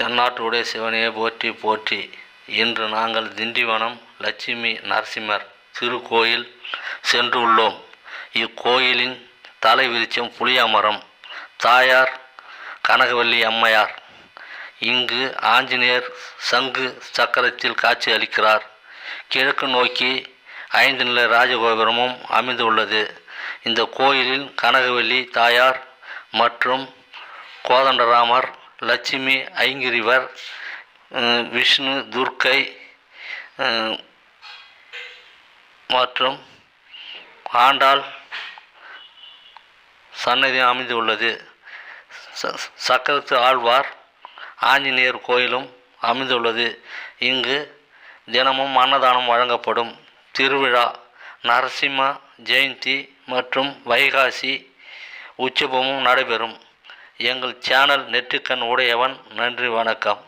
தென்னாட்டுடைய சிவனையே போற்றி போற்றி. இன்று நாங்கள் திண்டிவனம் லட்சுமி நரசிம்மர் திருக்கோயில் சென்றுள்ளோம். இக்கோயிலின் தலை புளியமரம். தாயார் கனகவல்லி அம்மையார். இங்கு ஆஞ்சநேயர் சங்கு சக்கரத்தில் காட்சி அளிக்கிறார். கிழக்கு நோக்கி ஐந்து நிலை ராஜகோபுரமும் அமைந்துள்ளது இந்த கோயிலில் கனகவல்லி தாயார் மற்றும் கோதண்டராமர் லட்சுமி ஐங்கிரிவர் விஷ்ணு துர்க்கை மற்றும் ஆண்டாள் சன்னதி அமைந்துள்ளது ச- சக்கரத்து ஆழ்வார் ஆஞ்சநேயர் கோயிலும் அமைந்துள்ளது இங்கு தினமும் அன்னதானம் வழங்கப்படும். திருவிழா நரசிம்ம ஜெயந்தி மற்றும் வைகாசி உற்சவமும் நடைபெறும். எங்கள் சேனல் நெற்றிக்கண் உடையவன். நன்றி வணக்கம்.